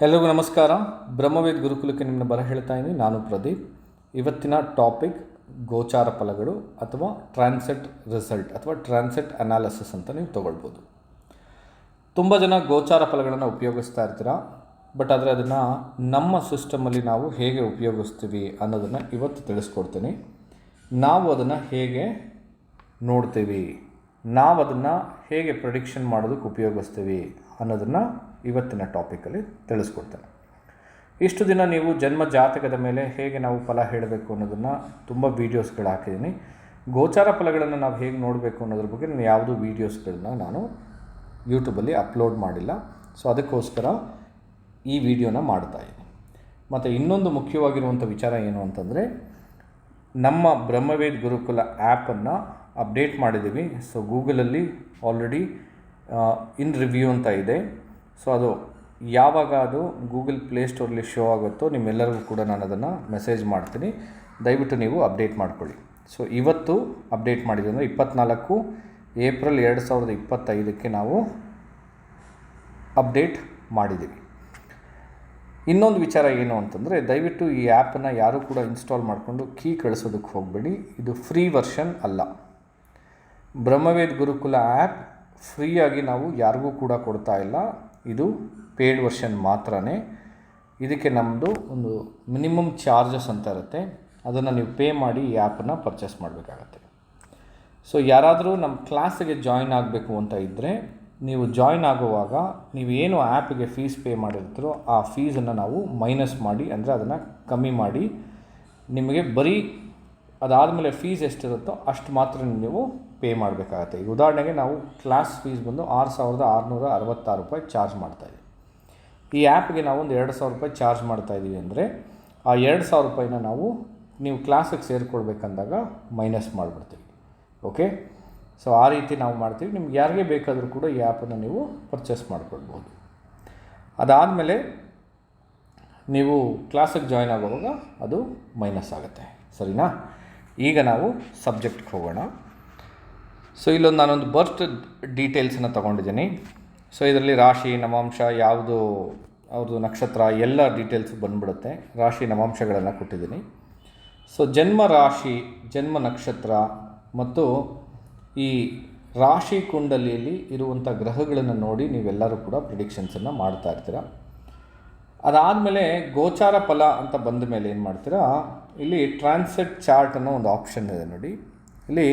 ಎಲ್ಲರಿಗೂ ನಮಸ್ಕಾರ. ಬ್ರಹ್ಮವೇದ್ ಗುರುಕುಲಕ್ಕೆ ನಿಮ್ಮನ್ನು ಬರ ಹೇಳ್ತಾ ಇದ್ದೀನಿ. ನಾನು ಪ್ರದೀಪ್. ಇವತ್ತಿನ ಟಾಪಿಕ್ ಗೋಚಾರ ಫಲಗಳು ಅಥವಾ ಟ್ರಾನ್ಸೆಟ್ ರಿಸಲ್ಟ್ ಅಥವಾ ಟ್ರಾನ್ಸೆಟ್ ಅನಾಲಿಸಿಸ್ ಅಂತ ನೀವು ತೊಗೊಳ್ಬೋದು. ತುಂಬ ಜನ ಗೋಚಾರ ಫಲಗಳನ್ನು ಉಪಯೋಗಿಸ್ತಾ ಇರ್ತೀರ? ಬಟ್ ಆದರೆ ಅದನ್ನು ನಮ್ಮ ಸಿಸ್ಟಮಲ್ಲಿ ನಾವು ಹೇಗೆ ಉಪಯೋಗಿಸ್ತೀವಿ ಅನ್ನೋದನ್ನು ಇವತ್ತು ತಿಳಿಸ್ಕೊಡ್ತೀನಿ. ನಾವು ಅದನ್ನು ಹೇಗೆ ನೋಡ್ತೀವಿ? ನಾವು ಅದನ್ನು ಹೇಗೆ ಪ್ರೊಡಿಕ್ಷನ್ ಮಾಡೋದಕ್ಕೆ ಉಪಯೋಗಿಸ್ತೀವಿ ಅನ್ನೋದನ್ನು ಇವತ್ತಿನ ಟಾಪಿಕಲ್ಲಿ ತಿಳಿಸ್ಕೊಡ್ತೇನೆ. ಇಷ್ಟು ದಿನ ನೀವು ಜನ್ಮ ಜಾತಕದ ಮೇಲೆ ಹೇಗೆ ನಾವು ಫಲ ಹೇಳಬೇಕು ಅನ್ನೋದನ್ನು ತುಂಬ ವೀಡಿಯೋಸ್ಗಳು ಹಾಕಿದ್ದೀನಿ. ಗೋಚಾರ ಫಲಗಳನ್ನು ನಾವು ಹೇಗೆ ನೋಡಬೇಕು ಅನ್ನೋದ್ರ ಬಗ್ಗೆ ನಾನು ಯಾವುದೂ ವೀಡಿಯೋಸ್ಗಳನ್ನ ನಾನು ಯೂಟ್ಯೂಬಲ್ಲಿ ಅಪ್ಲೋಡ್ ಮಾಡಿಲ್ಲ. ಸೊ ಅದಕ್ಕೋಸ್ಕರ ಈ ವಿಡಿಯೋನ ಮಾಡ್ತಾ ಇದ್ದೀನಿ. ಮತ್ತು ಇನ್ನೊಂದು ಮುಖ್ಯವಾಗಿರುವಂಥ ವಿಚಾರ ಏನು ಅಂತಂದರೆ, ನಮ್ಮ ಬ್ರಹ್ಮವೇದ್ ಗುರುಕುಲ ಆ್ಯಪನ್ನು ಅಪ್ಡೇಟ್ ಮಾಡಿದ್ದೀವಿ. ಸೊ ಗೂಗಲಲ್ಲಿ ಆಲ್ರೆಡಿ ಇನ್ ರಿವ್ಯೂ ಅಂತ ಇದೆ. ಸೊ ಅದು ಯಾವಾಗ ಅದು ಗೂಗಲ್ ಪ್ಲೇಸ್ಟೋರಲ್ಲಿ ಶೋ ಆಗುತ್ತೋ ನಿಮ್ಮೆಲ್ಲರಿಗೂ ಕೂಡ ನಾನು ಅದನ್ನು ಮೆಸೇಜ್ ಮಾಡ್ತೀನಿ. ದಯವಿಟ್ಟು ನೀವು ಅಪ್ಡೇಟ್ ಮಾಡ್ಕೊಳ್ಳಿ. ಸೊ ಇವತ್ತು ಅಪ್ಡೇಟ್ ಮಾಡಿದ್ದೀವಿ ಅಂದರೆ ಇಪ್ಪತ್ತ್ನಾಲ್ಕು ಏಪ್ರಿಲ್ ಎರಡು ಸಾವಿರದ ಇಪ್ಪತ್ತೈದಕ್ಕೆ ನಾವು ಅಪ್ಡೇಟ್ ಮಾಡಿದ್ದೀವಿ. ಇನ್ನೊಂದು ವಿಚಾರ ಏನು ಅಂತಂದರೆ ದಯವಿಟ್ಟು ಈ ಆ್ಯಪನ್ನು ಯಾರೂ ಕೂಡ ಇನ್ಸ್ಟಾಲ್ ಮಾಡಿಕೊಂಡು ಕೀ ಕಳಿಸೋದಕ್ಕೆ ಹೋಗಬೇಡಿ. ಇದು ಫ್ರೀ ವರ್ಷನ್ ಅಲ್ಲ. ಬ್ರಹ್ಮವೇದ್ ಗುರುಕುಲ ಆ್ಯಪ್ ಫ್ರೀಯಾಗಿ ನಾವು ಯಾರಿಗೂ ಕೂಡ ಕೊಡ್ತಾ ಇಲ್ಲ. ಇದು ಪೇಯ್ಡ್ ವರ್ಷನ್ ಮಾತ್ರನೇ. ಇದಕ್ಕೆ ನಮ್ಮದು ಒಂದು ಮಿನಿಮಮ್ ಚಾರ್ಜಸ್ ಅಂತ ಇರುತ್ತೆ. ಅದನ್ನು ನೀವು ಪೇ ಮಾಡಿ ಈ ಆ್ಯಪನ್ನು ಪರ್ಚೇಸ್ ಮಾಡಬೇಕಾಗತ್ತೆ. ಸೊ ಯಾರಾದರೂ ನಮ್ಮ ಕ್ಲಾಸಿಗೆ ಜಾಯಿನ್ ಆಗಬೇಕು ಅಂತ ಇದ್ದರೆ ನೀವು ಜಾಯಿನ್ ಆಗುವಾಗ ನೀವು ಏನು ಆ್ಯಪಿಗೆ ಫೀಸ್ ಪೇ ಮಾಡಿರ್ತೀರೋ ಆ ಫೀಸನ್ನು ನಾವು ಮೈನಸ್ ಮಾಡಿ, ಅಂದರೆ ಅದನ್ನು ಕಮ್ಮಿ ಮಾಡಿ, ನಿಮಗೆ ಬರೀ ಅದಾದಮೇಲೆ ಫೀಸ್ ಎಷ್ಟಿರುತ್ತೋ ಅಷ್ಟು ಮಾತ್ರ ನೀವು ಪೇ ಮಾಡಬೇಕಾಗತ್ತೆ. ಈಗ ಉದಾಹರಣೆಗೆ ನಾವು ಕ್ಲಾಸ್ ಫೀಸ್ ಬಂದು ಆರು ಸಾವಿರದ ಆರುನೂರ ಅರವತ್ತಾರು ರೂಪಾಯಿ ಚಾರ್ಜ್ ಮಾಡ್ತಾಯಿದ್ದೀವಿ ಈ ಆ್ಯಪ್ಗೆ ನಾವು ಒಂದು ಎರಡು ಸಾವಿರ ರೂಪಾಯಿ ಚಾರ್ಜ್ ಮಾಡ್ತಾಯಿದ್ದೀವಿ ಅಂದರೆ ಆ ಎರಡು ಸಾವಿರ ರೂಪಾಯಿನ ನಾವು ನೀವು ಕ್ಲಾಸಿಗೆ ಸೇರಿಕೊಳ್ಬೇಕಂದಾಗ ಮೈನಸ್ ಮಾಡಿಬಿಡ್ತೀವಿ. ಓಕೆ ಸೊ ಆ ರೀತಿ ನಾವು ಮಾಡ್ತೀವಿ. ನಿಮ್ಗೆ ಯಾರಿಗೆ ಬೇಕಾದರೂ ಕೂಡ ಈ ಆ್ಯಪನ್ನು ನೀವು ಪರ್ಚೇಸ್ ಮಾಡ್ಕೊಳ್ಬೋದು ಅದಾದಮೇಲೆ ನೀವು ಕ್ಲಾಸಿಗೆ ಜಾಯ್ನ್ ಆಗುವಾಗ ಅದು ಮೈನಸ್ ಆಗುತ್ತೆ. ಸರಿನಾ? ಈಗ ನಾವು ಸಬ್ಜೆಕ್ಟ್ಗೆ ಹೋಗೋಣ. ಸೊ ಇಲ್ಲೊಂದು ನಾನೊಂದು ಬರ್ತ್ ಡೀಟೇಲ್ಸನ್ನು ತೊಗೊಂಡಿದ್ದೀನಿ. ಸೊ ಇದರಲ್ಲಿ ರಾಶಿ ನವಾಂಶ ಯಾವುದು ಅವ್ರದ್ದು ನಕ್ಷತ್ರ ಎಲ್ಲ ಡೀಟೇಲ್ಸ್ ಬಂದ್ಬಿಡುತ್ತೆ. ರಾಶಿ ನವಾಂಶಗಳನ್ನು ಕೊಟ್ಟಿದ್ದೀನಿ. ಸೊ ಜನ್ಮ ರಾಶಿ, ಜನ್ಮ ನಕ್ಷತ್ರ ಮತ್ತು ಈ ರಾಶಿ ಕುಂಡಲಿಯಲ್ಲಿ ಇರುವಂಥ ಗ್ರಹಗಳನ್ನು ನೋಡಿ ನೀವೆಲ್ಲರೂ ಕೂಡ ಪ್ರಿಡಿಕ್ಷನ್ಸನ್ನು ಮಾಡ್ತಾ ಇರ್ತೀರ. ಅದಾದಮೇಲೆ ಗೋಚಾರ ಫಲ ಅಂತ ಬಂದ ಮೇಲೆ ಏನು ಮಾಡ್ತೀರಾ? ಇಲ್ಲಿ ಟ್ರಾನ್ಸೆಟ್ ಚಾರ್ಟ್ ಅನ್ನೋ ಒಂದು ಆಪ್ಷನ್ ಇದೆ ನೋಡಿ. ಇಲ್ಲಿ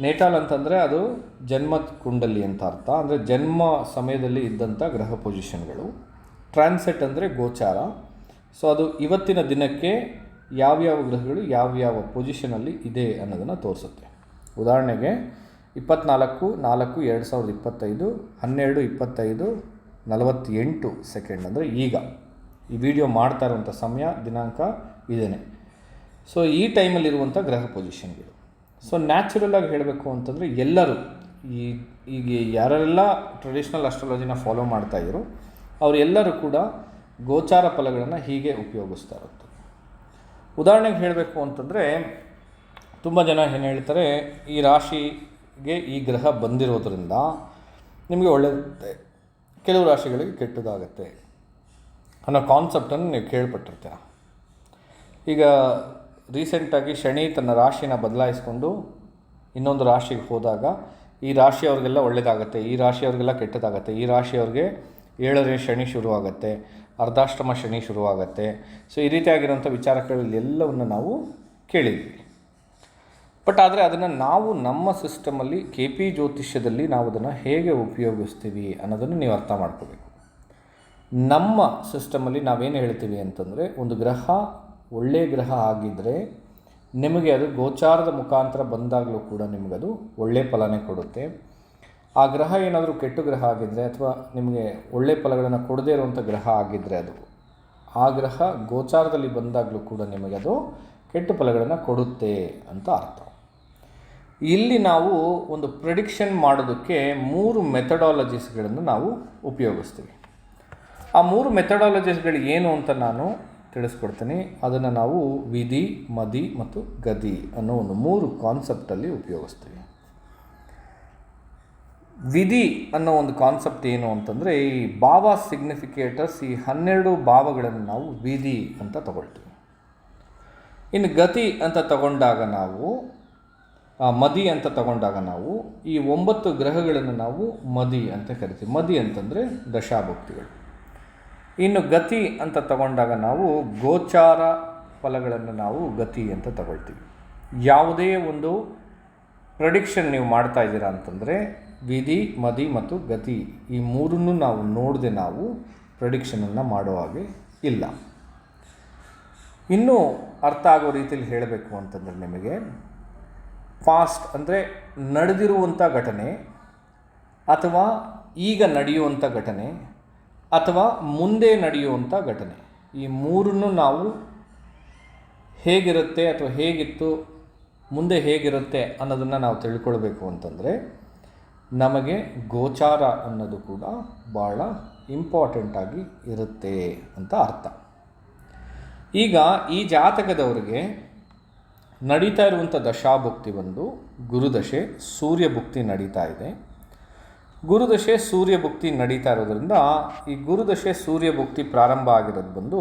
ನೇಟಾಲ್ ಅಂತಂದರೆ ಅದು ಜನ್ಮ ಕುಂಡಲಿ ಅಂತ ಅರ್ಥ. ಅಂದರೆ ಜನ್ಮ ಸಮಯದಲ್ಲಿ ಇದ್ದಂಥ ಗ್ರಹ ಪೊಸಿಷನ್ಗಳು. ಟ್ರಾನ್ಸೆಟ್ ಅಂದರೆ ಗೋಚಾರ. ಸೊ ಅದು ಇವತ್ತಿನ ದಿನಕ್ಕೆ ಯಾವ್ಯಾವ ಗ್ರಹಗಳು ಯಾವ್ಯಾವ ಪೊಸಿಷನಲ್ಲಿ ಇದೆ ಅನ್ನೋದನ್ನು ತೋರಿಸುತ್ತೆ. ಉದಾಹರಣೆಗೆ ಇಪ್ಪತ್ನಾಲ್ಕು, ನಾಲ್ಕು, ಎರಡು ಸಾವಿರದ ಇಪ್ಪತ್ತೈದು, ಹನ್ನೆರಡು, ಇಪ್ಪತ್ತೈದು, ನಲವತ್ತೆಂಟು ಸೆಕೆಂಡ್ ಅಂದರೆ ಈಗ. ಈ ವಿಡಿಯೋ ಮಾಡ್ತಾ ಇರುವಂಥ ಸಮಯ, ದಿನಾಂಕ ಇದೇನೆ. ಸೊ ಈ ಟೈಮಲ್ಲಿರುವಂಥ ಗ್ರಹ ಪೊಸಿಷನ್ಗಳು ಸೊ ನ್ಯಾಚುರಲಾಗಿ ಹೇಳಬೇಕು ಅಂತಂದರೆ ಎಲ್ಲರೂ ಈ, ಈಗ ಯಾರೆಲ್ಲ ಟ್ರೆಡಿಷ್ನಲ್ ಅಸ್ಟ್ರಾಲಜಿನ ಫಾಲೋ ಮಾಡ್ತಾ ಮಾಡ್ತಾಯಿದ್ರು ಅವರೆಲ್ಲರೂ ಕೂಡ ಗೋಚಾರ ಫಲಗಳನ್ನು ಹೀಗೆ ಉಪಯೋಗಿಸ್ತಾ ಇರುತ್ತೆ ಉದಾಹರಣೆಗೆ ಹೇಳಬೇಕು ಅಂತಂದರೆ, ತುಂಬ ಜನ ಏನು ಹೇಳ್ತಾರೆ, ಈ ರಾಶಿಗೆ ಈ ಗ್ರಹ ಬಂದಿರೋದ್ರಿಂದ ನಿಮಗೆ ಒಳ್ಳೆಯದಿರುತ್ತೆ ಕೆಲವು ರಾಶಿಗಳಿಗೆ ಕೆಟ್ಟದಾಗತ್ತೆ ಅನ್ನೋ ಕಾನ್ಸೆಪ್ಟನ್ನು ನೀವು ಕೇಳ್ಪಟ್ಟಿರ್ತೀರ. ಈಗ ರೀಸೆಂಟಾಗಿ ಶನಿ ತನ್ನ ರಾಶಿನ ಬದಲಾಯಿಸ್ಕೊಂಡು ಇನ್ನೊಂದು ರಾಶಿಗೆ ಹೋದಾಗ ಈ ರಾಶಿಯವ್ರಿಗೆಲ್ಲ ಒಳ್ಳೆಯದಾಗತ್ತೆ ಈ ರಾಶಿಯವ್ರಿಗೆಲ್ಲ ಕೆಟ್ಟದಾಗತ್ತೆ, ಈ ರಾಶಿಯವ್ರಿಗೆ ಏಳನೇ ಶನಿ ಶುರುವಾಗತ್ತೆ, ಅರ್ಧಾಷ್ಟಮ ಶನಿ ಶುರುವಾಗತ್ತೆ. ಸೊ ಈ ರೀತಿಯಾಗಿರೋಂಥ ವಿಚಾರಗಳಲ್ಲಿ ಎಲ್ಲವನ್ನು ನಾವು ಕೇಳಿದ್ವಿ. ಬಟ್ ಆದರೆ ಅದನ್ನು ನಾವು ನಮ್ಮ ಸಿಸ್ಟಮಲ್ಲಿ ಕೆ ಪಿ ಜ್ಯೋತಿಷ್ಯದಲ್ಲಿ ನಾವು ಅದನ್ನು ಹೇಗೆ ಉಪಯೋಗಿಸ್ತೀವಿ ಅನ್ನೋದನ್ನು ನೀವು ಅರ್ಥ ಮಾಡ್ಕೋಬೇಕು. ನಮ್ಮ ಸಿಸ್ಟಮಲ್ಲಿ ನಾವೇನು ಹೇಳ್ತೀವಿ ಅಂತಂದರೆ ಒಂದು ಗ್ರಹ ಒಳ್ಳೆಯ ಗ್ರಹ ಆಗಿದ್ದರೆ ನಿಮಗೆ ಅದು ಗೋಚಾರದ ಮುಖಾಂತರ ಬಂದಾಗಲೂ ಕೂಡ ನಿಮಗದು ಒಳ್ಳೆಯ ಫಲನೇ ಕೊಡುತ್ತೆ. ಆ ಗ್ರಹ ಏನಾದರೂ ಕೆಟ್ಟ ಗ್ರಹ ಆಗಿದ್ದರೆ ಅಥವಾ ನಿಮಗೆ ಒಳ್ಳೆಯ ಫಲಗಳನ್ನು ಕೊಡದೇ ಇರುವಂಥ ಗ್ರಹ ಆಗಿದ್ದರೆ ಅದು, ಆ ಗ್ರಹ ಗೋಚಾರದಲ್ಲಿ ಬಂದಾಗಲೂ ಕೂಡ ನಿಮಗೆ ಅದು ಕೆಟ್ಟ ಫಲಗಳನ್ನು ಕೊಡುತ್ತೆ ಅಂತ ಅರ್ಥ. ಇಲ್ಲಿ ನಾವು ಒಂದು ಪ್ರಿಡಿಕ್ಷನ್ ಮಾಡೋದಕ್ಕೆ ಮೂರು ಮೆಥಡಾಲಜೀಸ್ಗಳನ್ನು ನಾವು ಉಪಯೋಗಿಸ್ತೀವಿ. ಆ ಮೂರು ಮೆಥಡಾಲಜೀಸ್ಗಳು ಏನು ಅಂತ ನಾನು ತಿಳಿಸ್ಕೊಡ್ತೀನಿ. ಅದನ್ನು ನಾವು ವಿಧಿ ಮದಿ ಮತ್ತು ಗದಿ ಅನ್ನೋ ಒಂದು ಮೂರು ಕಾನ್ಸೆಪ್ಟಲ್ಲಿ ಉಪಯೋಗಿಸ್ತೀವಿ. ವಿಧಿ ಅನ್ನೋ ಒಂದು ಕಾನ್ಸೆಪ್ಟ್ ಏನು ಅಂತಂದರೆ ಈ ಭಾವ ಸಿಗ್ನಿಫಿಕೇಟರ್ಸ್ ಈ ಹನ್ನೆರಡು ಭಾವಗಳನ್ನು ನಾವು ವಿಧಿ ಅಂತ ತಗೊಳ್ತೀವಿ. ಇನ್ನು ಗತಿ ಅಂತ ತಗೊಂಡಾಗ ನಾವು ಮದಿ ಅಂತ ತಗೊಂಡಾಗ ನಾವು ಈ ಒಂಬತ್ತು ಗ್ರಹಗಳನ್ನು ನಾವು ಮದಿ ಅಂತ ಕರಿತೀವಿ. ಮದಿ ಅಂತಂದರೆ ದಶಾಭುಕ್ತಿಗಳು. ಇನ್ನು ಗತಿ ಅಂತ ತಗೊಂಡಾಗ ನಾವು ಗೋಚಾರ ಫಲಗಳನ್ನು ನಾವು ಗತಿ ಅಂತ ತಗೊಳ್ತೀವಿ. ಯಾವುದೇ ಒಂದು ಪ್ರಡಿಕ್ಷನ್ ನೀವು ಮಾಡ್ತಾ ಇದ್ದೀರಾ ಅಂತಂದರೆ ವಿಧಿ, ಮದಿ ಮತ್ತು ಗತಿ ಈ ಮೂರನ್ನು ನಾವು ನೋಡದೆ ನಾವು ಪ್ರಡಿಕ್ಷನನ್ನು ಮಾಡೋ ಹಾಗೆ ಇಲ್ಲ. ಇನ್ನೂ ಅರ್ಥ ಆಗೋ ರೀತಿಯಲ್ಲಿ ಹೇಳಬೇಕು ಅಂತಂದರೆ ನಿಮಗೆ ಫಾಸ್ಟ್ ಅಂದರೆ ನಡೆದಿರುವಂಥ ಘಟನೆ ಅಥವಾ ಈಗ ನಡೆಯುವಂಥ ಘಟನೆ ಅಥವಾ ಮುಂದೆ ನಡೆಯುವಂಥ ಘಟನೆ. ಈ ಮೂರನ್ನು ನಾವು ಹೇಗಿರುತ್ತೆ ಅಥವಾ ಹೇಗಿತ್ತು, ಮುಂದೆ ಹೇಗಿರುತ್ತೆ ಅನ್ನೋದನ್ನು ನಾವು ತಿಳ್ಕೊಳ್ಬೇಕು ಅಂತಂದರೆ, ನಮಗೆ ಗೋಚಾರ ಅನ್ನೋದು ಕೂಡ ಭಾಳ ಇಂಪಾರ್ಟೆಂಟಾಗಿ ಇರುತ್ತೆ ಅಂತ ಅರ್ಥ. ಈಗ ಈ ಜಾತಕದವರಿಗೆ ನಡೀತಾ ಇರುವಂಥ ದಶಾಭುಕ್ತಿ ಬಂದು ಗುರುದಶೆ ಸೂರ್ಯಭುಕ್ತಿ ನಡೀತಾ ಇದೆ. ಗುರುದಶೆ ಸೂರ್ಯಭುಕ್ತಿ ನಡೀತಾ ಇರೋದ್ರಿಂದ ಈ ಗುರುದಶೆ ಸೂರ್ಯಭುಕ್ತಿ ಪ್ರಾರಂಭ ಆಗಿರೋದು ಬಂದು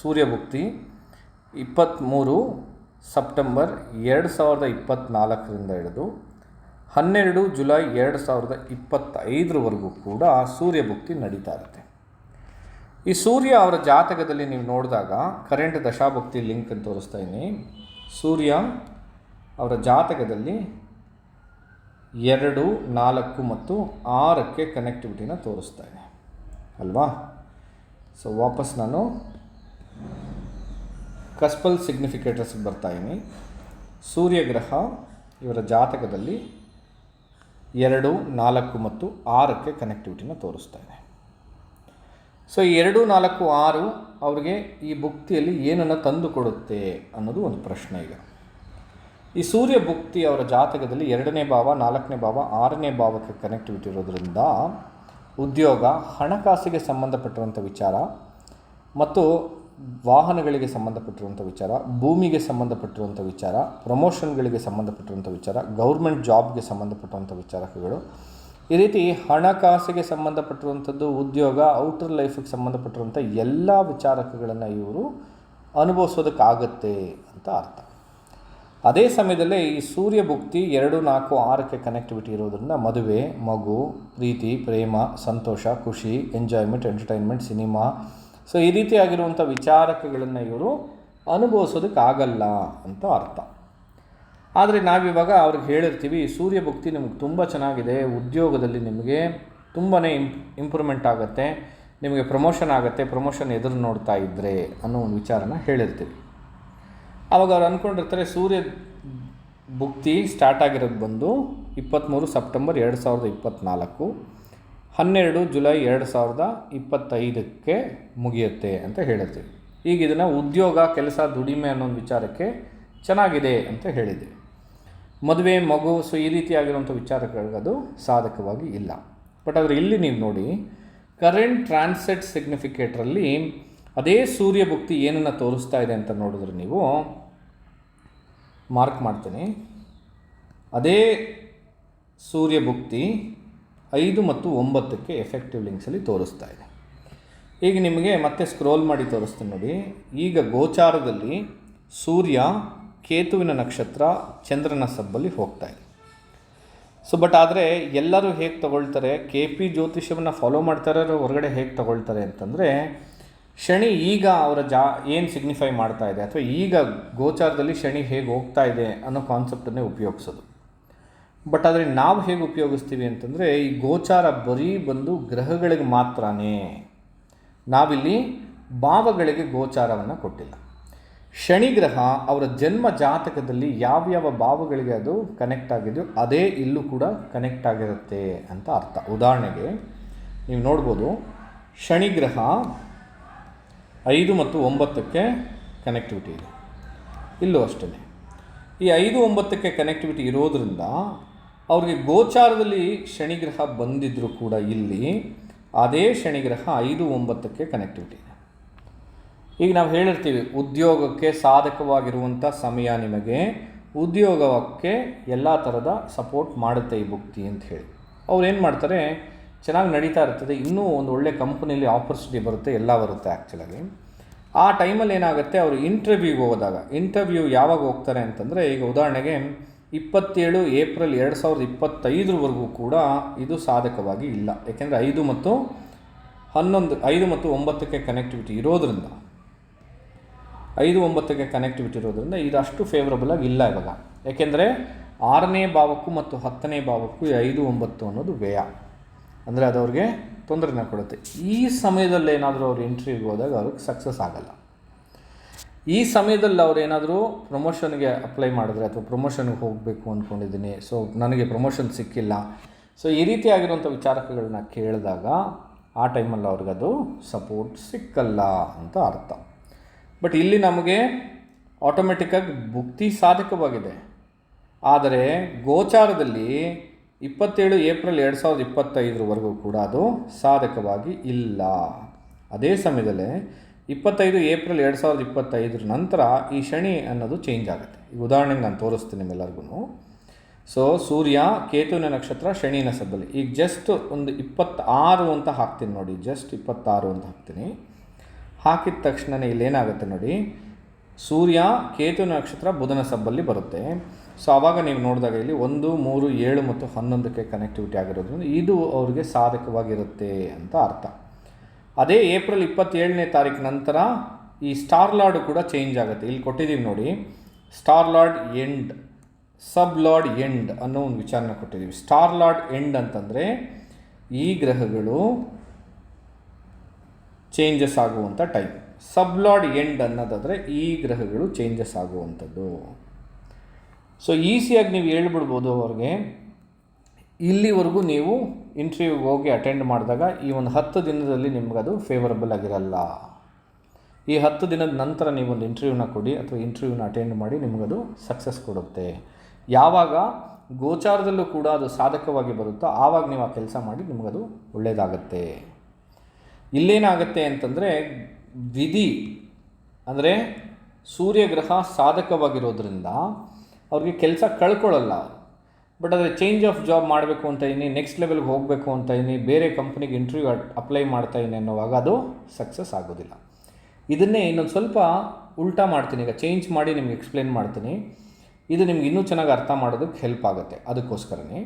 ಸೂರ್ಯಭುಕ್ತಿ ಇಪ್ಪತ್ತ್ಮೂರು ಸೆಪ್ಟೆಂಬರ್ ಎರಡು ಸಾವಿರದ ಇಪ್ಪತ್ತ್ನಾಲ್ಕರಿಂದ ಹಿಡಿದು ಹನ್ನೆರಡು ಜುಲೈ ಎರಡು ಸಾವಿರದ ಇಪ್ಪತ್ತೈದರವರೆಗೂ ಕೂಡ ಸೂರ್ಯಭುಕ್ತಿ ನಡೀತಾ ಇರುತ್ತೆ. ಈ ಸೂರ್ಯ ಅವರ ಜಾತಕದಲ್ಲಿ ನೀವು ನೋಡಿದಾಗ ಕರೆಂಟ್ ದಶಾಭುಕ್ತಿ ಲಿಂಕ್ ಅಂತ ತೋರಿಸ್ತಾ ಇದ್ದೀನಿ. ಸೂರ್ಯ ಅವರ ಜಾತಕದಲ್ಲಿ ಎರಡು, ನಾಲ್ಕು ಮತ್ತು ಆರಕ್ಕೆ ಕನೆಕ್ಟಿವಿಟಿನ ತೋರಿಸ್ತಾ ಇದೆ. ಅಲ್ವಾ? ಸೊ ವಾಪಸ್ ನಾನು ಕಸ್ಪಲ್ ಸಿಗ್ನಿಫಿಕೇಟರ್ಸ್ಗೆ ಬರ್ತಾಯಿದ್ದೀನಿ ಸೂರ್ಯಗ್ರಹ ಇವರ ಜಾತಕದಲ್ಲಿ ಎರಡು, ನಾಲ್ಕು ಮತ್ತು ಆರಕ್ಕೆ ಕನೆಕ್ಟಿವಿಟಿನ ತೋರಿಸ್ತಾ ಇದೆ. ಸೊ ಎರಡು, ನಾಲ್ಕು, ಆರು ಅವ್ರಿಗೆ ಈ ಭುಕ್ತಿಯಲ್ಲಿ ಏನನ್ನು ತಂದುಕೊಡುತ್ತೆ ಅನ್ನೋದು ಒಂದು ಪ್ರಶ್ನೆ ಈಗ. ಈ ಸೂರ್ಯ ಭುಕ್ತಿ ಅವರ ಜಾತಕದಲ್ಲಿ ಎರಡನೇ ಭಾವ, ನಾಲ್ಕನೇ ಭಾವ, ಆರನೇ ಭಾವಕ್ಕೆ ಕನೆಕ್ಟಿವಿಟಿ ಇರೋದ್ರಿಂದ ಉದ್ಯೋಗ, ಹಣಕಾಸಿಗೆ ಸಂಬಂಧಪಟ್ಟಿರುವಂಥ ವಿಚಾರ ಮತ್ತು ವಾಹನಗಳಿಗೆ ಸಂಬಂಧಪಟ್ಟಿರುವಂಥ ವಿಚಾರ, ಭೂಮಿಗೆ ಸಂಬಂಧಪಟ್ಟಿರುವಂಥ ವಿಚಾರ, ಪ್ರಮೋಷನ್ಗಳಿಗೆ ಸಂಬಂಧಪಟ್ಟಿರುವಂಥ ವಿಚಾರ, ಗೌರ್ಮೆಂಟ್ ಜಾಬ್ಗೆ ಸಂಬಂಧಪಟ್ಟಿರುವಂಥ ವಿಚಾರಗಳು ಈ ರೀತಿ ಹಣಕಾಸಿಗೆ ಸಂಬಂಧಪಟ್ಟಿರುವಂಥದ್ದು, ಉದ್ಯೋಗ, ಔಟರ್ ಲೈಫಿಗೆ ಸಂಬಂಧಪಟ್ಟಿರುವಂಥ ಎಲ್ಲ ವಿಚಾರಕಗಳನ್ನು ಇವರು ಅನುಭವಿಸೋದಕ್ಕಾಗತ್ತೆ ಅಂತ ಅರ್ಥ. ಅದೇ ಸಮಯದಲ್ಲೇ ಈ ಸೂರ್ಯ ಭುಕ್ತಿ ಎರಡು ನಾಲ್ಕು ಆರಕ್ಕೆ ಕನೆಕ್ಟಿವಿಟಿ ಇರೋದ್ರಿಂದ ಮದುವೆ, ಮಗು, ಪ್ರೀತಿ, ಪ್ರೇಮ, ಸಂತೋಷ, ಖುಷಿ ಎಂಜಾಯ್ಮೆಂಟ್ ಎಂಟರ್ಟೈನ್ಮೆಂಟ್ ಸಿನಿಮಾ ಸೊ ಈ ರೀತಿಯಾಗಿರುವಂಥ ವಿಚಾರಕಗಳನ್ನು ಇವರು ಅನುಭವಿಸೋದಕ್ಕಾಗಲ್ಲ ಅಂತ ಅರ್ಥ. ಆದರೆ ನಾವಿವಾಗ ಅವ್ರಿಗೆ ಹೇಳಿರ್ತೀವಿ ಸೂರ್ಯ ಭಕ್ತಿ ನಿಮಗೆ ತುಂಬ ಚೆನ್ನಾಗಿದೆ, ಉದ್ಯೋಗದಲ್ಲಿ ನಿಮಗೆ ತುಂಬಾ ಇಂಪ್ ಇಂಪ್ರೂವ್ಮೆಂಟ್ ಆಗುತ್ತೆ, ನಿಮಗೆ ಪ್ರಮೋಷನ್ ಆಗುತ್ತೆ ಪ್ರಮೋಷನ್ ಎದುರು ನೋಡ್ತಾ ಇದ್ದರೆ ಅನ್ನೋ ಒಂದು ವಿಚಾರನ ಹೇಳಿರ್ತೀವಿ. ಆವಾಗ ಅವ್ರು ಅಂದ್ಕೊಂಡಿರ್ತಾರೆ ಸೂರ್ಯ ಭುಕ್ತಿ ಸ್ಟಾರ್ಟ್ ಆಗಿರೋದು ಬಂದು ಇಪ್ಪತ್ತ್ಮೂರು ಸೆಪ್ಟೆಂಬರ್ ಎರಡು ಸಾವಿರದ ಇಪ್ಪತ್ತ್ನಾಲ್ಕು ಹನ್ನೆರಡು ಜುಲೈ ಎರಡು ಸಾವಿರದ ಇಪ್ಪತ್ತೈದಕ್ಕೆ ಮುಗಿಯುತ್ತೆ ಅಂತ ಹೇಳಿದ್ವಿ ಈಗ ಇದನ್ನು ಉದ್ಯೋಗ, ಕೆಲಸ, ದುಡಿಮೆ ಅನ್ನೋ ಒಂದು ವಿಚಾರಕ್ಕೆ ಚೆನ್ನಾಗಿದೆ ಅಂತ ಹೇಳಿದೆ ಮದುವೆ, ಮಗು ಸೊ ಈ ರೀತಿಯಾಗಿರುವಂಥ ವಿಚಾರಗಳಿಗೆ ಅದು ಸಾಧಕವಾಗಿ ಇಲ್ಲ. ಬಟ್ ಆದರೆ ಇಲ್ಲಿ ನೀವು ನೋಡಿ ಕರೆಂಟ್ ಟ್ರಾನ್ಸೆಟ್ ಸಿಗ್ನಿಫಿಕೇಟ್ರಲ್ಲಿ ಅದೇ ಸೂರ್ಯ ಭುಕ್ತಿ ಏನನ್ನು ತೋರಿಸ್ತಾ ಇದೆ ಅಂತ ನೋಡಿದ್ರೆ ನೀವು ಮಾರ್ಕ್ ಮಾಡ್ತೀನಿ. ಅದೇ ಸೂರ್ಯಭುಕ್ತಿ ಐದು ಮತ್ತು ಒಂಬತ್ತಕ್ಕೆ ಎಫೆಕ್ಟಿವ್ ಲಿಂಕ್ಸಲ್ಲಿ ತೋರಿಸ್ತಾ ಇದೆ. ಈಗ ನಿಮಗೆ ಮತ್ತೆ ಸ್ಕ್ರೋಲ್ ಮಾಡಿ ತೋರಿಸ್ತೀನಿ ನೋಡಿ. ಈಗ ಗೋಚಾರದಲ್ಲಿ ಸೂರ್ಯ, ಕೇತುವಿನ ನಕ್ಷತ್ರ, ಚಂದ್ರನ ಸಬ್ಬಲ್ಲಿ ಹೋಗ್ತಾ ಇದೆ. ಸೊ ಬಟ್ ಆದರೆ ಎಲ್ಲರೂ ಹೇಗೆ ತಗೊಳ್ತಾರೆ? ಕೆ ಪಿ ಜ್ಯೋತಿಷ್ಯವನ್ನು ಫಾಲೋ ಮಾಡ್ತಾರೆ ಹೊರಗಡೆ ಹೇಗೆ ತಗೊಳ್ತಾರೆ ಅಂತಂದರೆ ಶನಿ ಈಗ ಅವರ ಜಾ, ಏನು ಸಿಗ್ನಿಫೈ ಮಾಡ್ತಾ ಇದೆ? ಅಥವಾ ಈಗ ಗೋಚಾರದಲ್ಲಿ ಶನಿ ಹೇಗೆ ಹೋಗ್ತಾ ಇದೆ ಅನ್ನೋ ಕಾನ್ಸೆಪ್ಟನ್ನೇ ಉಪಯೋಗಿಸೋದು. ಬಟ್ ಆದರೆ ನಾವು ಹೇಗೆ ಉಪಯೋಗಿಸ್ತೀವಿ ಅಂತಂದರೆ, ಈ ಗೋಚಾರ ಬರೀ ಬಂದು ಗ್ರಹಗಳಿಗೆ ಮಾತ್ರನೇ. ನಾವಿಲ್ಲಿ ಭಾವಗಳಿಗೆ ಗೋಚಾರವನ್ನು ಕೊಟ್ಟಿಲ್ಲ. ಶನಿ ಗ್ರಹ ಅವರ ಜನ್ಮ ಜಾತಕದಲ್ಲಿ ಯಾವ್ಯಾವ ಭಾವಗಳಿಗೆ ಅದು ಕನೆಕ್ಟ್ ಆಗಿದೆಯೋ, ಅದೇ ಇಲ್ಲೂ ಕೂಡ ಕನೆಕ್ಟ್ ಆಗಿರುತ್ತೆ ಅಂತ ಅರ್ಥ. ಉದಾಹರಣೆಗೆ, ನೀವು ನೋಡ್ಬೋದು, ಶನಿ ಗ್ರಹ ಐದು ಮತ್ತು ಒಂಬತ್ತಕ್ಕೆ ಕನೆಕ್ಟಿವಿಟಿ ಇದೆ. ಇಲ್ಲೂ ಅಷ್ಟೇ ಈ ಐದು, ಒಂಬತ್ತಕ್ಕೆ ಕನೆಕ್ಟಿವಿಟಿ ಇರೋದರಿಂದ ಅವ್ರಿಗೆ ಗೋಚಾರದಲ್ಲಿ ಶನಿಗ್ರಹ ಬಂದಿದ್ದರೂ ಕೂಡ ಇಲ್ಲಿ ಅದೇ ಶನಿಗ್ರಹ ಐದು, ಒಂಬತ್ತಕ್ಕೆ ಕನೆಕ್ಟಿವಿಟಿ ಇದೆ. ಈಗ ನಾವು ಹೇಳಿರ್ತೀವಿ, ಉದ್ಯೋಗಕ್ಕೆ ಸಾಧಕವಾಗಿರುವಂಥ ಸಮಯ ನಿಮಗೆ ಉದ್ಯೋಗಕ್ಕೆ ಎಲ್ಲ ಥರದ ಸಪೋರ್ಟ್ ಮಾಡುತ್ತೆ ಈ ಭುಕ್ತಿ ಅಂತ ಹೇಳಿ. ಅವ್ರು ಏನು ಮಾಡ್ತಾರೆ ಚೆನ್ನಾಗಿ ನಡೀತಾ ಇರ್ತದೆ. ಇನ್ನೂ ಒಂದು ಒಳ್ಳೆ ಕಂಪ್ನಿಯಲ್ಲಿ ಆಪರ್ಚುನಿಟಿ ಬರುತ್ತೆ, ಎಲ್ಲ ಬರುತ್ತೆ ಆ್ಯಕ್ಚುಲಾಗಿ ಆ ಟೈಮಲ್ಲಿ ಏನಾಗುತ್ತೆ, ಅವರು ಇಂಟರ್ವ್ಯೂಗೆ ಹೋದಾಗ ಇಂಟರ್ವ್ಯೂ ಯಾವಾಗ ಹೋಗ್ತಾರೆ ಅಂತಂದರೆ, ಈಗ ಉದಾಹರಣೆಗೆ ಇಪ್ಪತ್ತೇಳು ಏಪ್ರಿಲ್ ಎರಡು ಸಾವಿರದ ಇಪ್ಪತ್ತೈದರವರೆಗೂ ಕೂಡ ಇದು ಸಾಧಕವಾಗಿ ಇಲ್ಲ. ಯಾಕೆಂದರೆ ಐದು ಮತ್ತು ಹನ್ನೊಂದು, ಐದು ಮತ್ತು ಒಂಬತ್ತಕ್ಕೆ ಕನೆಕ್ಟಿವಿಟಿ ಇರೋದ್ರಿಂದ, ಐದು, ಒಂಬತ್ತಕ್ಕೆ ಕನೆಕ್ಟಿವಿಟಿ ಇರೋದ್ರಿಂದ ಇದು ಅಷ್ಟು ಫೇವ್ರಬಲ್ ಆಗಿ ಇಲ್ಲ ಇವಾಗ. ಯಾಕೆಂದರೆ ಆರನೇ ಭಾವಕ್ಕೂ ಮತ್ತು ಹತ್ತನೇ ಭಾವಕ್ಕೂ ಐದು, ಒಂಬತ್ತು ಅನ್ನೋದು ವ್ಯಯ. ಅಂದರೆ ಅದು ಅವ್ರಿಗೆ ತೊಂದರೆನ ಕೊಡುತ್ತೆ. ಈ ಸಮಯದಲ್ಲಿ ಏನಾದರೂ ಅವ್ರು ಇಂಟರ್ವ್ಯೂಗೆ ಹೋದಾಗ ಅವ್ರಿಗೆ ಸಕ್ಸಸ್ ಆಗಲ್ಲ. ಈ ಸಮಯದಲ್ಲಿ ಅವ್ರು ಏನಾದರೂ ಪ್ರಮೋಷನ್ಗೆ ಅಪ್ಲೈ ಮಾಡಿದ್ರೆ ಅಥವಾ ಪ್ರಮೋಷನ್ಗೆ ಹೋಗಬೇಕು ಅಂದ್ಕೊಂಡಿದ್ದೀನಿ ಸೊ ನನಗೆ ಪ್ರಮೋಷನ್ ಸಿಕ್ಕಿಲ್ಲ. ಸೊ ಈ ರೀತಿಯಾಗಿರುವಂಥ ವಿಚಾರಕಗಳನ್ನ ಕೇಳಿದಾಗ ಆ ಟೈಮಲ್ಲಿ ಅವ್ರಿಗದು ಸಪೋರ್ಟ್ ಸಿಕ್ಕಲ್ಲ ಅಂತ ಅರ್ಥ. ಬಟ್ ಇಲ್ಲಿ ನಮಗೆ ಆಟೋಮೆಟಿಕ್ಕಾಗಿ ಭುಕ್ತಿ ಸಾಧಕವಾಗಿದೆ. ಆದರೆ ಗೋಚಾರದಲ್ಲಿ ಇಪ್ಪತ್ತೇಳು ಏಪ್ರಿಲ್ ಎರಡು ಸಾವಿರದ ಇಪ್ಪತ್ತೈದರವರೆಗೂ ಕೂಡ ಅದು ಸಾಧಕವಾಗಿ ಇಲ್ಲ. ಅದೇ ಸಮಯದಲ್ಲೇ ಇಪ್ಪತ್ತೈದು ಏಪ್ರಿಲ್ ಎರಡು ಸಾವಿರದ ಇಪ್ಪತ್ತೈದರ ನಂತರ ಈ ಶನಿ ಅನ್ನೋದು ಚೇಂಜ್ ಆಗುತ್ತೆ. ಈಗ ಉದಾಹರಣೆಗೆ ನಾನು ತೋರಿಸ್ತೀನಿ ನಿಮ್ಮೆಲ್ಲರಿಗೂ ಸೊ ಸೂರ್ಯ, ಕೇತುವಿನ ನಕ್ಷತ್ರ, ಶನಿನ ಸಬ್ಬಲ್ಲಿ ಈಗ ಜಸ್ಟ್ ಒಂದು ಇಪ್ಪತ್ತಾರು ಅಂತ ಹಾಕ್ತೀನಿ ನೋಡಿ. ಜಸ್ಟ್ ಇಪ್ಪತ್ತಾರು ಅಂತ ಹಾಕ್ತೀನಿ. ಹಾಕಿದ ತಕ್ಷಣವೇ ಇಲ್ಲೇನಾಗುತ್ತೆ ನೋಡಿ. ಸೂರ್ಯ ಕೇತು ನಕ್ಷತ್ರ, ಬುಧನ ಸಬ್ಬಲ್ಲಿ ಬರುತ್ತೆ. ಸೊ ಆವಾಗ ನೀವು ನೋಡಿದಾಗ ಇಲ್ಲಿ ಒಂದು, ಮೂರು, ಏಳು ಮತ್ತು ಹನ್ನೊಂದಕ್ಕೆ ಕನೆಕ್ಟಿವಿಟಿ ಆಗಿರೋದ್ರಿಂದ ಇದು ಅವ್ರಿಗೆ ಸಾಧಕವಾಗಿರುತ್ತೆ ಅಂತ ಅರ್ಥ. ಅದೇ ಏಪ್ರಿಲ್ ಇಪ್ಪತ್ತೇಳನೇ ತಾರೀಕು ನಂತರ ಈ ಸ್ಟಾರ್ ಲಾರ್ಡ್ ಕೂಡ ಚೇಂಜ್ ಆಗುತ್ತೆ. ಇಲ್ಲಿ ಕೊಟ್ಟಿದ್ದೀವಿ ನೋಡಿ star lord and sub lord and ಅನ್ನೋ ಒಂದು ವಿಚಾರನ ಕೊಟ್ಟಿದ್ದೀವಿ. ಸ್ಟಾರ್ ಲಾರ್ಡ್ ಎಂಡ್ ಅಂತಂದರೆ ಈ ಗ್ರಹಗಳು ಚೇಂಜಸ್ ಆಗುವಂಥ ಟೈಮ್ ಸಬ್ ಲಾರ್ಡ್ ಎಂಡ್ ಅನ್ನೋದಾದರೆ ಈ ಗ್ರಹಗಳು ಚೇಂಜಸ್ ಆಗುವಂಥದ್ದು. ಸೊ ಈಸಿಯಾಗಿ ನೀವು ಹೇಳ್ಬಿಡ್ಬೋದು ಅವ್ರಿಗೆ, ಇಲ್ಲಿವರೆಗೂ ನೀವು ಇಂಟರ್ವ್ಯೂಗೆ ಹೋಗಿ ಅಟೆಂಡ್ ಮಾಡಿದಾಗ ಈ ಒಂದು ಹತ್ತು ದಿನದಲ್ಲಿ ನಿಮಗದು ಫೇವರಬಲ್ ಆಗಿರಲ್ಲ. ಈ ಹತ್ತು ದಿನದ ನಂತರ ನೀವೊಂದು ಇಂಟರ್ವ್ಯೂನ ಕೊಡಿ ಅಥವಾ ಇಂಟರ್ವ್ಯೂನ ಅಟೆಂಡ್ ಮಾಡಿ ನಿಮಗದು ಸಕ್ಸಸ್ ಕೊಡುತ್ತೆ. ಯಾವಾಗ ಗೋಚಾರದಲ್ಲೂ ಕೂಡ ಅದು ಸಾಧಕವಾಗಿ ಬರುತ್ತೋ ಆವಾಗ ನೀವು ಆ ಕೆಲಸ ಮಾಡಿ ನಿಮಗದು ಒಳ್ಳೆಯದಾಗತ್ತೆ ಇಲ್ಲೇನಾಗತ್ತೆ ಅಂತಂದರೆ ವಿಧಿ ಅಂದರೆ ಸೂರ್ಯಗ್ರಹ ಸಾಧಕವಾಗಿರೋದ್ರಿಂದ ಅವ್ರಿಗೆ ಕೆಲಸ ಕಳ್ಕೊಳ್ಳಲ್ಲ ಬಟ್ ಅದೇ ಚೇಂಜ್ ಆಫ್ ಜಾಬ್ ಮಾಡಬೇಕು ಅಂತ ಇದ್ದೀನಿ ನೆಕ್ಸ್ಟ್ ಲೆವೆಲ್ಗೆ ಹೋಗಬೇಕು ಅಂತ ಇದ್ದೀನಿ ಬೇರೆ ಕಂಪ್ನಿಗೆ ಇಂಟರ್ವ್ಯೂ ಅಪ್ಲೈ ಮಾಡ್ತಾ ಇದ್ದೀನಿ ಅನ್ನೋವಾಗ ಅದು ಸಕ್ಸಸ್ ಆಗೋದಿಲ್ಲ. ಇದನ್ನೇ ಇನ್ನೊಂದು ಸ್ವಲ್ಪ ಉಲ್ಟಾ ಮಾಡ್ತೀನಿ, ಈಗ ಚೇಂಜ್ ಮಾಡಿ ನಿಮ್ಗೆ ಎಕ್ಸ್ಪ್ಲೇನ್ ಮಾಡ್ತೀನಿ. ಇದು ನಿಮ್ಗೆ ಇನ್ನೂ ಚೆನ್ನಾಗಿ ಅರ್ಥ ಮಾಡೋದಕ್ಕೆ ಹೆಲ್ಪ್ ಆಗುತ್ತೆ, ಅದಕ್ಕೋಸ್ಕರನೇ.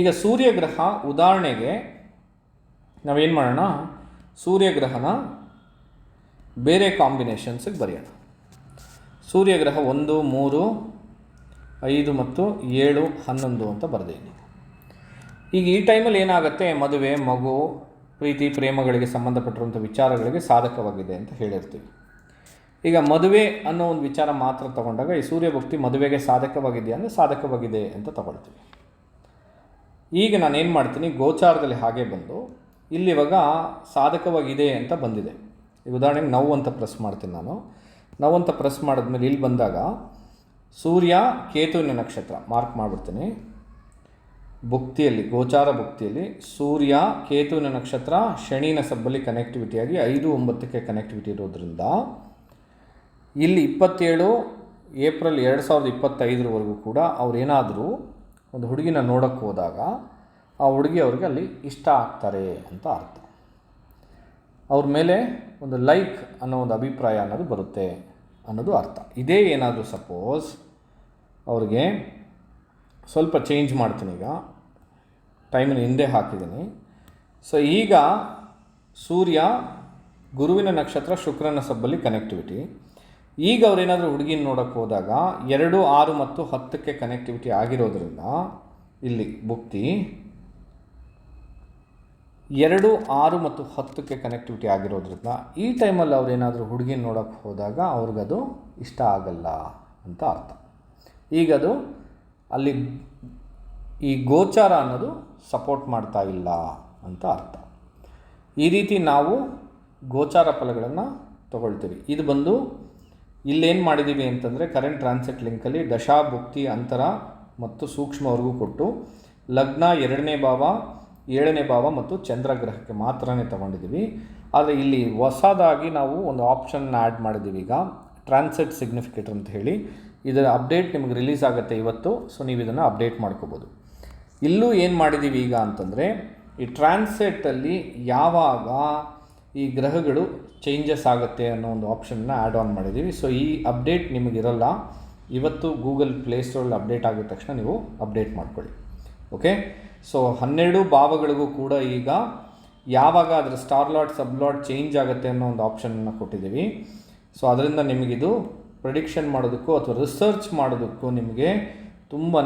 ಈಗ ಸೂರ್ಯಗ್ರಹ ಉದಾಹರಣೆಗೆ ನಾವೇನು ಮಾಡೋಣ? ಸೂರ್ಯಗ್ರಹನ ಬೇರೆ ಕಾಂಬಿನೇಷನ್ಸಿಗೆ ಬರೆಯೋಣ. ಸೂರ್ಯಗ್ರಹ ಒಂದು, ಮೂರು ಐದು ಮತ್ತು ಏಳು ಹನ್ನೊಂದು ಅಂತ ಬರೆದಿದ್ದೀನಿ. ಈಗ ಈ ಟೈಮಲ್ಲಿ ಏನಾಗುತ್ತೆ, ಮದುವೆ, ಮಗು, ಪ್ರೀತಿ, ಪ್ರೇಮಗಳಿಗೆ ಸಂಬಂಧಪಟ್ಟಿರುವಂಥ ವಿಚಾರಗಳಿಗೆ ಸಾಧಕವಾಗಿದೆ ಅಂತ ಹೇಳಿರ್ತೀವಿ. ಈಗ ಮದುವೆ ಅನ್ನೋ ಒಂದು ವಿಚಾರ ಮಾತ್ರ ತಗೊಂಡಾಗ ಈ ಸೂರ್ಯ ಭಕ್ತಿ ಮದುವೆಗೆ ಸಾಧಕವಾಗಿದೆಯಾ ಅಂದರೆ ಸಾಧಕವಾಗಿದೆ ಅಂತ ತಗೊಳ್ತೀವಿ. ಈಗ ನಾನು ಏನು ಮಾಡ್ತೀನಿ, ಗೋಚಾರದಲ್ಲಿ ಹಾಗೆ ಬಂದು ಇಲ್ಲಿ ಇವಾಗ ಸಾಧಕವಾಗಿದೆ ಅಂತ ಬಂದಿದೆ. ಈಗ ಉದಾಹರಣೆಗೆ ನೋವು ಅಂತ ಪ್ರೆಸ್ ಮಾಡ್ತೀನಿ ನಾನು. ನೋವು ಅಂತ ಪ್ರೆಸ್ ಮಾಡಿದ್ಮೇಲೆ ಇಲ್ಲಿ ಬಂದಾಗ ಸೂರ್ಯ ಕೇತುವಿನ ನಕ್ಷತ್ರ. ಮಾರ್ಕ್ ಮಾಡಿಬಿಡ್ತೀನಿ. ಭುಕ್ತಿಯಲ್ಲಿ, ಗೋಚಾರ ಭುಕ್ತಿಯಲ್ಲಿ ಸೂರ್ಯ ಕೇತುವಿನ ನಕ್ಷತ್ರ ಶನಿನ ಸಬ್ಬಲ್ಲಿ ಕನೆಕ್ಟಿವಿಟಿಯಾಗಿ ಐದು, ಒಂಬತ್ತಕ್ಕೆ ಕನೆಕ್ಟಿವಿಟಿ ಇರೋದ್ರಿಂದ ಇಲ್ಲಿ ಇಪ್ಪತ್ತೇಳು, ಏಪ್ರಿಲ್ ಎರಡು ಸಾವಿರದ ಇಪ್ಪತ್ತೈದರವರೆಗೂ ಕೂಡ ಅವ್ರೇನಾದರೂ ಒಂದು ಹುಡುಗಿನ ನೋಡೋಕ್ಕೆ ಹೋದಾಗ ಆ ಹುಡುಗಿ ಅವ್ರಿಗೆ ಅಲ್ಲಿ ಇಷ್ಟ ಆಗ್ತಾರೆ ಅಂತ ಅರ್ಥ. ಅವ್ರ ಮೇಲೆ ಒಂದು ಲೈಕ್ ಅನ್ನೋ ಒಂದು ಅಭಿಪ್ರಾಯ ಅನ್ನೋದು ಬರುತ್ತೆ ಅನ್ನೋದು ಅರ್ಥ. ಇದೇ ಏನಾದರೂ ಸಪೋಸ್ ಅವ್ರಿಗೆ ಸ್ವಲ್ಪ ಚೇಂಜ್ ಮಾಡ್ತೀನಿ ಈಗ. ಟೈಮಿನ ಹಿಂದೆ ಹಾಕಿದ್ದೀನಿ. ಸೊ ಈಗ ಸೂರ್ಯ, ಗುರುವಿನ ನಕ್ಷತ್ರ, ಶುಕ್ರನ ಸಬ್ಬಲ್ಲಿ ಕನೆಕ್ಟಿವಿಟಿ ಈಗ ಅವರೇನಾದರೂ ಹುಡುಗಿನ ನೋಡೋಕ್ಕೆ ಹೋದಾಗ ಎರಡು, ಆರು ಮತ್ತು ಹತ್ತಕ್ಕೆ ಕನೆಕ್ಟಿವಿಟಿ ಆಗಿರೋದ್ರಿಂದ ಇಲ್ಲಿ ಭುಕ್ತಿ ಎರಡು, ಆರು ಮತ್ತು ಹತ್ತಕ್ಕೆ ಕನೆಕ್ಟಿವಿಟಿ ಆಗಿರೋದ್ರಿಂದ ಈ ಟೈಮಲ್ಲಿ ಅವರೇನಾದರೂ ಹುಡುಗಿನ ನೋಡೋಕ್ಕೆ ಹೋದಾಗ ಅವ್ರಿಗದು ಇಷ್ಟ ಆಗಲ್ಲ ಅಂತ ಅರ್ಥ. ಈಗದು ಅಲ್ಲಿ ಈ ಗೋಚಾರ ಅನ್ನೋದು ಸಪೋರ್ಟ್ ಮಾಡ್ತಾ ಇಲ್ಲ ಅಂತ ಅರ್ಥ. ಈ ರೀತಿ ನಾವು ಗೋಚಾರ ಫಲಗಳನ್ನು ತಗೊಳ್ತೀವಿ. ಇದು ಬಂದು ಇಲ್ಲೇನು ಮಾಡಿದ್ದೀವಿ ಅಂತಂದರೆ ಕರೆಂಟ್ ಟ್ರಾನ್ಸೆಟ್ ಲಿಂಕಲ್ಲಿ ದಶಾಭುಕ್ತಿ ಅಂತರ ಮತ್ತು ಸೂಕ್ಷ್ಮವರೆಗೂ ಕೊಟ್ಟು ಲಗ್ನ ಎರಡನೇ ಭಾವ, ಏಳನೇ ಭಾವ ಮತ್ತು ಚಂದ್ರಗ್ರಹಕ್ಕೆ ಮಾತ್ರನೇ ತಗೊಂಡಿದ್ದೀವಿ ಆದರೆ ಇಲ್ಲಿ ಹೊಸದಾಗಿ ನಾವು ಒಂದು ಆಪ್ಷನ್ನ ಆ್ಯಡ್ ಮಾಡಿದ್ದೀವಿ ಈಗ ಟ್ರಾನ್ಸೆಟ್ ಸಿಗ್ನಿಫಿಕೇಟರ್ ಅಂತ ಹೇಳಿ ಇದರ ಅಪ್ಡೇಟ್ ನಿಮಗೆ ರಿಲೀಸ್ ಆಗುತ್ತೆ ಇವತ್ತು ಸೊ ನೀವು ಇದನ್ನು ಅಪ್ಡೇಟ್ ಮಾಡ್ಕೋಬೋದು. ಇಲ್ಲೂ ಏನು ಮಾಡಿದ್ದೀವಿ ಈಗ ಅಂತಂದರೆ, ಈ ಟ್ರಾನ್ಸೆಟ್ಟಲ್ಲಿ ಯಾವಾಗ ಈ ಗ್ರಹಗಳು ಚೇಂಜಸ್ ಆಗುತ್ತೆ ಅನ್ನೋ ಒಂದು ಆಪ್ಷನ್ನ ಆ್ಯಡ್ ಆನ್ ಮಾಡಿದ್ದೀವಿ ಸೊ ಈ ಅಪ್ಡೇಟ್ ನಿಮಗಿರಲ್ಲ ಇವತ್ತು ಗೂಗಲ್ ಪ್ಲೇ ಪ್ಲೇಸ್ಟೋರಲ್ಲಿ ಅಪ್ಡೇಟ್ ಆಗಿದ ತಕ್ಷಣ ನೀವು ಅಪ್ಡೇಟ್ ಮಾಡ್ಕೊಳ್ಳಿ. ಓಕೆ ಸೊ ಹನ್ನೆರಡು ಭಾವಗಳಿಗೂ ಕೂಡ ಈಗ ಯಾವಾಗ ಅದರ star lord sub lord change ಆಗುತ್ತೆ ಅನ್ನೋ ಒಂದು ಆಪ್ಷನನ್ನು ಕೊಟ್ಟಿದ್ದೀವಿ. ಸೊ ಅದರಿಂದ ನಿಮಗಿದು ಪ್ರಿಡಿಕ್ಷನ್ ಮಾಡೋದಕ್ಕೂ ಅಥವಾ ರಿಸರ್ಚ್ ಮಾಡೋದಕ್ಕೂ ನಿಮಗೆ ತುಂಬಾ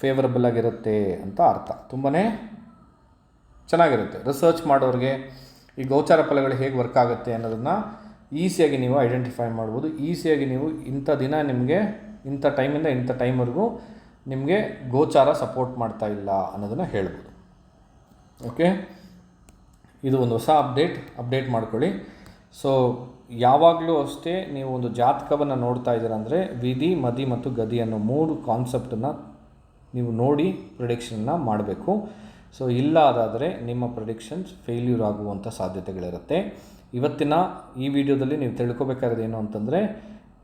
ಫೇವರಬಲ್ ಆಗಿರುತ್ತೆ ಅಂತ ಅರ್ಥ. ತುಂಬಾ ಚೆನ್ನಾಗಿರುತ್ತೆ. ರಿಸರ್ಚ್ ಮಾಡೋರಿಗೆ ಈ ಗೋಚಾರ ಫಲಗಳು ಹೇಗೆ ವರ್ಕ್ ಆಗುತ್ತೆ ಅನ್ನೋದನ್ನು ಈಸಿಯಾಗಿ ನೀವು ಐಡೆಂಟಿಫೈ ಮಾಡ್ಬೋದು. ಈಸಿಯಾಗಿ ನೀವು ಇಂಥ ದಿನ ನಿಮಗೆ, ಇಂಥ ಟೈಮಿಂದ ಇಂಥ ಟೈಮ್ವರೆಗೂ ನಿಮಗೆ ಗೋಚಾರ ಸಪೋರ್ಟ್ ಮಾಡ್ತಾ ಇಲ್ಲ ಅನ್ನೋದನ್ನು ಹೇಳ್ಬೋದು. ಓಕೆ ಇದು ಒಂದು ಹೊಸ ಅಪ್ಡೇಟ್ ಅಪ್ಡೇಟ್ ಮಾಡ್ಕೊಳ್ಳಿ. ಸೊ ಯಾವಾಗಲೂ ಅಷ್ಟೇ ನೀವು ಒಂದು ಜಾತಕವನ್ನು ನೋಡ್ತಾ ಇದ್ದೀರ ಅಂದರೆ ವಿಧಿ, ಮದಿ ಮತ್ತು ಗದಿ ಅನ್ನೋ ಮೂರು ಕಾನ್ಸೆಪ್ಟನ್ನು ನೀವು ನೋಡಿ ಪ್ರಿಡಿಕ್ಷನ್ನ ಮಾಡಬೇಕು. ಸೊ ಇಲ್ಲ ಅದಾದರೆ ನಿಮ್ಮ ಪ್ರಿಡಿಕ್ಷನ್ಸ್ ಫೇಲ್ಯೂರ್ ಆಗುವಂಥ ಸಾಧ್ಯತೆಗಳಿರುತ್ತೆ. ಇವತ್ತಿನ ಈ ವಿಡಿಯೋದಲ್ಲಿ ನೀವು ತಿಳ್ಕೊಬೇಕಾಗಿರೋದು ಏನು ಅಂತಂದರೆ,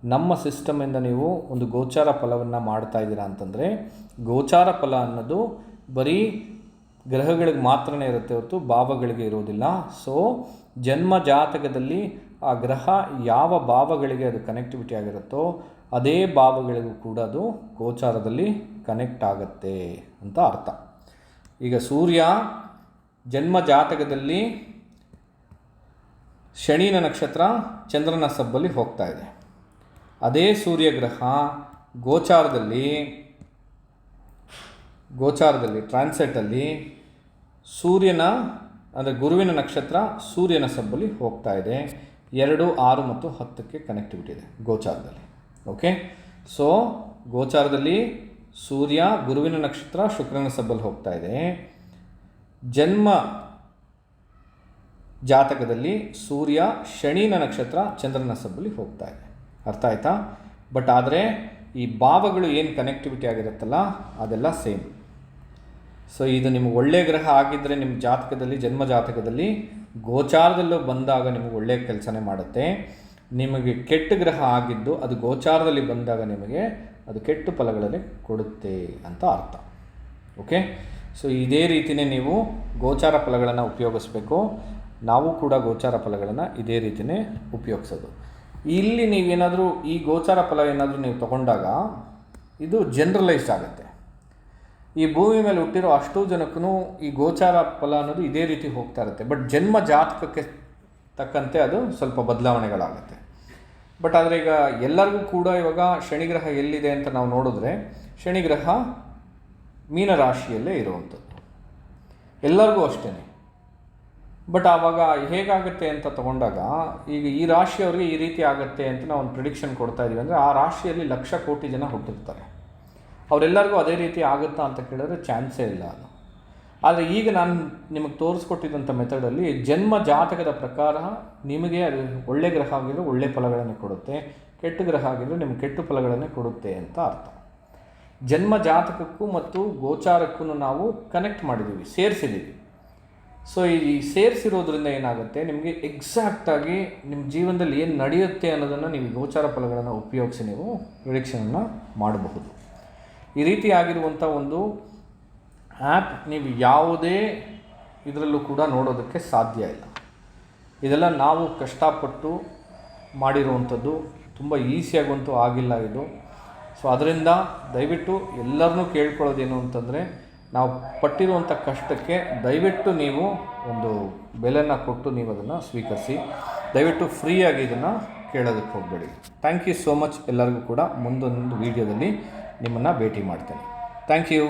ನಮ್ಮ ಸಿಸ್ಟಮಿಂದ ನೀವು ಒಂದು ಗೋಚಾರ ಫಲವನ್ನು ಮಾಡ್ತಾ ಇದ್ದೀರಾ ಅಂತಂದರೆ, ಗೋಚಾರ ಫಲ ಅನ್ನೋದು ಬರೀ ಗ್ರಹಗಳಿಗೆ ಮಾತ್ರನೇ ಇರುತ್ತೆ ಹೊರತು ಭಾವಗಳಿಗೆ ಇರೋದಿಲ್ಲ. ಸೊ ಜನ್ಮ ಜಾತಕದಲ್ಲಿ ಆ ಗ್ರಹ ಯಾವ ಭಾವಗಳಿಗೆ ಅದು ಕನೆಕ್ಟಿವಿಟಿ ಆಗಿರುತ್ತೋ ಅದೇ ಭಾವಗಳಿಗೂ ಕೂಡ ಅದು ಗೋಚಾರದಲ್ಲಿ ಕನೆಕ್ಟ್ ಆಗುತ್ತೆ ಅಂತ ಅರ್ಥ. ಈಗ ಸೂರ್ಯ ಜನ್ಮ ಜಾತಕದಲ್ಲಿ ಶನಿನ ನಕ್ಷತ್ರ ಚಂದ್ರನ ಸಬ್ಬಲ್ಲಿ ಹೋಗ್ತಾ ಇದೆ. ಅದೇ ಸೂರ್ಯ ಗ್ರಹ ಗೋಚಾರದಲ್ಲಿ ಗೋಚಾರದಲ್ಲಿ ಟ್ರಾನ್ಸೆಟಲ್ಲಿ ಸೂರ್ಯನ, ಅಂದರೆ ಗುರುವಿನ ನಕ್ಷತ್ರ ಸೂರ್ಯನ ಸಬ್ಬಲ್ಲಿ ಹೋಗ್ತಾ ಇದೆ. ಎರಡು, ಆರು ಮತ್ತು ಹತ್ತಕ್ಕೆ ಕನೆಕ್ಟಿವಿಟಿ ಇದೆ, ಗೋಚಾರದಲ್ಲಿ. ಓಕೆ ಸೊ ಗೋಚಾರದಲ್ಲಿ ಸೂರ್ಯ, ಗುರುವಿನ ನಕ್ಷತ್ರ, ಶುಕ್ರನ ಸಬ್ಬಲ್ಲಿ ಹೋಗ್ತಾ ಇದೆ. ಜನ್ಮ ಜಾತಕದಲ್ಲಿ ಸೂರ್ಯ, ಶನಿನ ನಕ್ಷತ್ರ, ಚಂದ್ರನ ಸಬ್ಬಲ್ಲಿ ಹೋಗ್ತಾ ಇದೆ. ಅರ್ಥ ಆಯ್ತಾ? ಬಟ್ ಆದರೆ ಈ ಭಾವಗಳು ಏನು ಕನೆಕ್ಟಿವಿಟಿ ಆಗಿರುತ್ತಲ್ಲ, ಅದೆಲ್ಲ ಸೇಮ್ ಸೊ ಇದು ನಿಮಗೆ ಒಳ್ಳೆಯ ಗ್ರಹ ಆಗಿದ್ದರೆ ನಿಮ್ಮ ಜಾತಕದಲ್ಲಿ, ಜನ್ಮ ಜಾತಕದಲ್ಲಿ ಗೋಚಾರದಲ್ಲೂ ಬಂದಾಗ ನಿಮಗೆ ಒಳ್ಳೆಯ ಕೆಲಸನೇ ಮಾಡುತ್ತೆ. ನಿಮಗೆ ಕೆಟ್ಟ ಗ್ರಹ ಆಗಿದ್ದು ಅದು ಗೋಚಾರದಲ್ಲಿ ಬಂದಾಗ ನಿಮಗೆ ಅದು ಕೆಟ್ಟ ಫಲಗಳಲ್ಲಿ ಕೊಡುತ್ತೆ ಅಂತ ಅರ್ಥ. ಓಕೆ ಸೊ ಇದೇ ರೀತಿಯೇ ನೀವು ಗೋಚಾರ ಫಲಗಳನ್ನು ಉಪಯೋಗಿಸ್ಬೇಕು. ನಾವು ಕೂಡ ಗೋಚಾರ ಫಲಗಳನ್ನು ಇದೇ ರೀತಿಯೇ ಉಪಯೋಗಿಸೋದು. ಇಲ್ಲಿ ನೀವೇನಾದರೂ ಈ ಗೋಚಾರ ಫಲ ಏನಾದರೂ ನೀವು ತಗೊಂಡಾಗ ಇದು ಜನರಲೈಸ್ಡ್ ಆಗುತ್ತೆ. ಈ ಭೂಮಿ ಮೇಲೆ ಹುಟ್ಟಿರೋ ಅಷ್ಟೂ ಜನಕ್ಕೂ ಈ ಗೋಚಾರ ಫಲ ಅನ್ನೋದು ಇದೇ ರೀತಿ ಹೋಗ್ತಾ ಇರುತ್ತೆ. ಬಟ್ ಜನ್ಮ ಜಾತಕಕ್ಕೆ ತಕ್ಕಂತೆ ಅದು ಸ್ವಲ್ಪ ಬದಲಾವಣೆಗಳಾಗುತ್ತೆ. ಬಟ್ ಆದರೆ ಈಗ ಎಲ್ಲರಿಗೂ ಕೂಡ ಇವಾಗ ಶನಿಗ್ರಹ ಎಲ್ಲಿದೆ ಅಂತ ನಾವು ನೋಡಿದ್ರೆ ಶನಿಗ್ರಹ ಮೀನರಾಶಿಯಲ್ಲೇ ಇರುವಂಥದ್ದು. ಎಲ್ಲರಿಗೂ ಅಷ್ಟೇ ಬಟ್ ಆವಾಗ ಹೇಗಾಗುತ್ತೆ ಅಂತ ತಗೊಂಡಾಗ ಈಗ ಈ ರಾಶಿಯವ್ರಿಗೆ ಈ ರೀತಿ ಆಗುತ್ತೆ ಅಂತ ನಾವು ಒಂದು ಪ್ರಿಡಿಕ್ಷನ್ ಕೊಡ್ತಾ ಇದೀವಿ. ಅಂದರೆ ಆ ರಾಶಿಯಲ್ಲಿ ಲಕ್ಷ ಕೋಟಿ ಜನ ಹುಟ್ಟಿರ್ತಾರೆ. ಅವರೆಲ್ಲರಿಗೂ ಅದೇ ರೀತಿ ಆಗುತ್ತಾ ಅಂತ ಕೇಳಿದ್ರೆ ಚಾನ್ಸೇ ಇಲ್ಲ ಆದರೆ ಈಗ ನಾನು ನಿಮಗೆ ತೋರಿಸ್ಕೊಟ್ಟಿದ್ದಂಥ ಮೆಥಡಲ್ಲಿ ಜನ್ಮ ಜಾತಕದ ಪ್ರಕಾರ ನಿಮಗೆ ಅದು ಒಳ್ಳೆ ಗ್ರಹ ಆಗಿದ್ರೆ ಒಳ್ಳೆ ಫಲಗಳನ್ನು ಕೊಡುತ್ತೆ, ಕೆಟ್ಟ ಗ್ರಹ ಆಗಿದ್ರೆ ನಿಮಗೆ ಕೆಟ್ಟ ಫಲಗಳನ್ನೇ ಕೊಡುತ್ತೆ ಅಂತ ಅರ್ಥ. ಜನ್ಮ ಜಾತಕಕ್ಕೂ ಮತ್ತು ಗೋಚಾರಕ್ಕೂ ನಾವು ಕನೆಕ್ಟ್ ಮಾಡಿದ್ದೀವಿ ಸೇರಿಸಿದ್ದೀವಿ ಸೊ ಈ ಸೇರಿಸಿರೋದ್ರಿಂದ ಏನಾಗುತ್ತೆ? ನಿಮಗೆ ಎಕ್ಸಾಕ್ಟಾಗಿ ನಿಮ್ಮ ಜೀವನದಲ್ಲಿ ಏನು ನಡೆಯುತ್ತೆ ಅನ್ನೋದನ್ನು ನೀವು ಗೋಚಾರ ಫಲಗಳನ್ನು ಉಪಯೋಗಿಸಿ ನೀವು ಪ್ರಿಡಿಕ್ಷನನ್ನು ಮಾಡಬಹುದು. ಈ ರೀತಿ ಆಗಿರುವಂಥ ಒಂದು ಆ್ಯಪ್ ನೀವು ಯಾವುದೇ ಇದರಲ್ಲೂ ಕೂಡ ನೋಡೋದಕ್ಕೆ ಸಾಧ್ಯ ಇಲ್ಲ. ಇದೆಲ್ಲ ನಾವು ಕಷ್ಟಪಟ್ಟು ಮಾಡಿರುವಂಥದ್ದು ತುಂಬ ಈಸಿಯಾಗಂತೂ ಆಗಿಲ್ಲ ಇದು. ಸೊ, ಅದರಿಂದ ದಯವಿಟ್ಟು ಎಲ್ಲರನ್ನೂ ಕೇಳ್ಕೊಳ್ಳೋದೇನು ಅಂತಂದರೆ, ನಾವು ಪಟ್ಟಿರುವಂಥ ಕಷ್ಟಕ್ಕೆ ದಯವಿಟ್ಟು ನೀವು ಒಂದು ಬೆಲೆನ ಕೊಟ್ಟು ನೀವು ಅದನ್ನು ಸ್ವೀಕರಿಸಿ, ದಯವಿಟ್ಟು ಫ್ರೀಯಾಗಿ ಇದನ್ನು ಕೇಳೋದಕ್ಕೆ ಹೋಗಬೇಡಿ. ಥ್ಯಾಂಕ್ ಯು ಸೋ ಮಚ್ ಎಲ್ಲರಿಗೂ ಕೂಡ ಮುಂದೊಂದು ವೀಡಿಯೋದಲ್ಲಿ. ನಿಮ್ಮನ್ನು ಭೇಟಿ ಮಾಡ್ತೇನೆ. Thank you